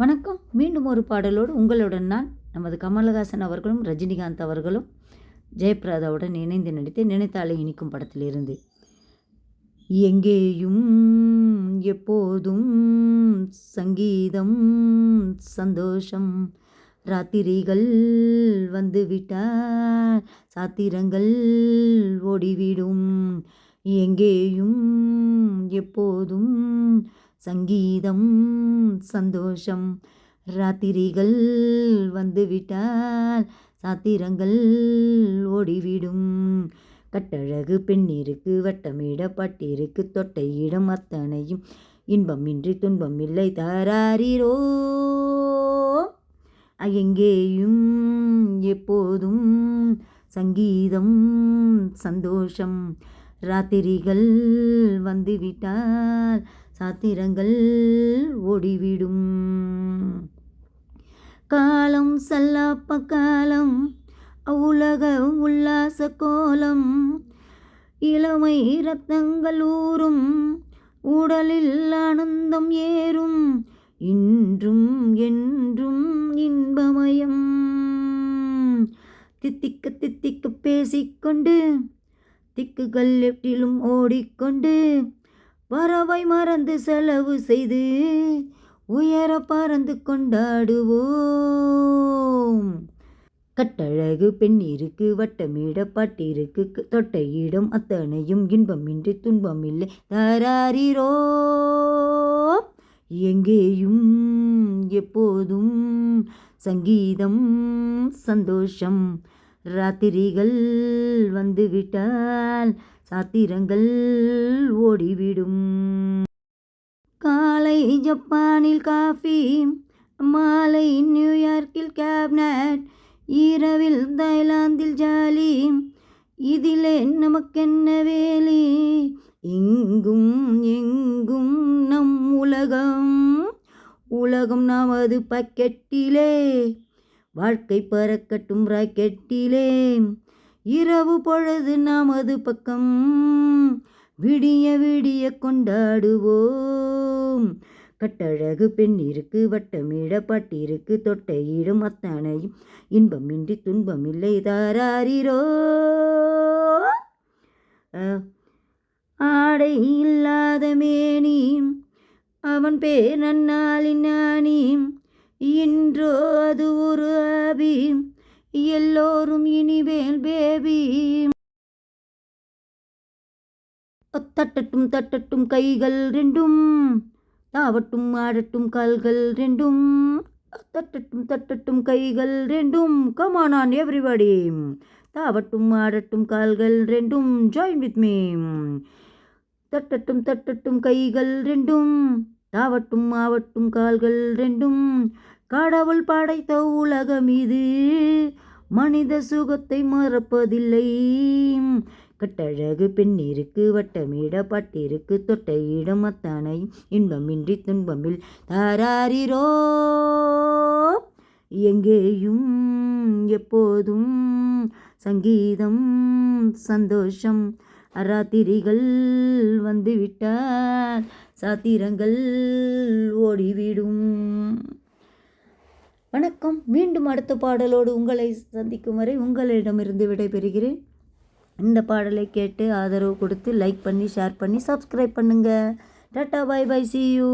வணக்கம். மீண்டும் ஒரு பாடலோடு உங்களுடன் நான் நமது கமலஹாசன் அவர்களும் ரஜினிகாந்த் அவர்களும் ஜெயபிரதாவுடன் இணைந்து நடித்து நினைத்தாலே இனிக்கும் படத்திலிருந்து. எங்கேயும் எப்போதும் சங்கீதம் சந்தோஷம். ராத்திரிகள் வந்துவிட்டால் சாத்திரங்கள் ஓடிவிடும். எங்கேயும் எப்போதும் சங்கீதம் சந்தோஷம். ராத்திரிகள் வந்துவிட்டால் சாத்திரங்கள் ஓடிவிடும். கட்டழகு பெண்ணிருக்கு வட்டமிட பட்டிருக்கு தொட்டையிடம் அத்தனையும். இன்பமின்றி துன்பமில்லை தாராரிரோ. எங்கேயும் எப்போதும் சங்கீதம் சந்தோஷம். ராத்திரிகள் வந்துவிட்டால் சாத்திரங்கள் ஓடிவிடும். காலம் சல்லாப்ப காலம் உலக உல்லாச கோலம் இளமை ரத்தங்கள் ஊறும் உடலில் ஆனந்தம் ஏறும் இன்றும் என்றும் இன்பமயம். தித்திக்க தித்திக்க பேசிக்கொண்டு திக்குகள் எப்படிலும் ஓடிக்கொண்டு வரவை மறந்து செலவு செய்து உயர பறந்து கொண்டாடுவோம். கட்டழகு பெண்ணிற்கு வட்டமிட பட்டிருக்கு தொட்டையிடம் அத்தனையும் இன்பமின்றி துன்பமில்லை தராரிரோ. எங்கேயும் எப்போதும் சங்கீதம் சந்தோஷம் ராத்திரிகள் வந்துவிட்டால் சாத்திரங்கள் ஓடிவிடும். காலை ஜப்பானில் காஃபி மாலை நியூயார்க்கில் கேப்னட் இரவில் தாய்லாந்தில் ஜாலி இதிலே நமக்கென்ன வேலி? எங்கும் எங்கும் நம் உலகம் உலகம் நமது பக்கெட்டிலே. வாழ்க்கை பறக்கட்டும் ராக்கெட்டிலே இரவு பொழுது நமது பக்கம் விடிய விடிய கொண்டாடுவோம். கட்டழகு பெண்ணிருக்கு வட்டமிட பட்டிருக்கு தொட்டையிடும் அத்தனையும் இன்பமின்றி துன்பமில்லை தாராரிரோ. ஆடை இல்லாத மேனி அவன் பேர் நன்னாளின் நாணி இன்றோ அது ஒரு அபி எல்லோரும் இனிவேல் பேபி தட்டட்டும் தட்டட்டும் கைகள் ரெண்டும். தாவட்டும் ஆடட்டும் கால்கள் ரெண்டும். தட்டட்டும் தட்டட்டும் கைகள் ரெண்டும். கமான் ஆன் எவ்ரிபடி தாவட்டும் ஆடட்டும் கால்கள் ரெண்டும். ஜாயின் வித் மீ தட்டட்டும் தட்டட்டும் கைகள் ரெண்டும். தாவட்டும் ஆவட்டும் கால்கள் ரெண்டும் கடவுள் படைத்த உலகம் இது மனித சுகத்தை மறப்பதில்லை. கட்டழகு பெண்ணிருக்கு வட்டமிட பட்டிருக்கு தொட்டையிடம் அத்தனை இன்பமின்றி துன்பமில் தாராரிரோ. எங்கேயும் எப்போதும் சங்கீதம் சந்தோஷம் ராத்திரிகள் வந்துவிட்டால் சாத்திரங்கள் ஓடிவிடும். வணக்கம். மீண்டும் அடுத்த பாடலோடு உங்களை சந்திக்கும் வரை உங்களிடமிருந்து விடைபெறுகிறேன். இந்த பாடலை கேட்டு ஆதரவு கொடுத்து லைக் பண்ணி ஷேர் பண்ணி சப்ஸ்கிரைப் பண்ணுங்கள் tata bye bye see you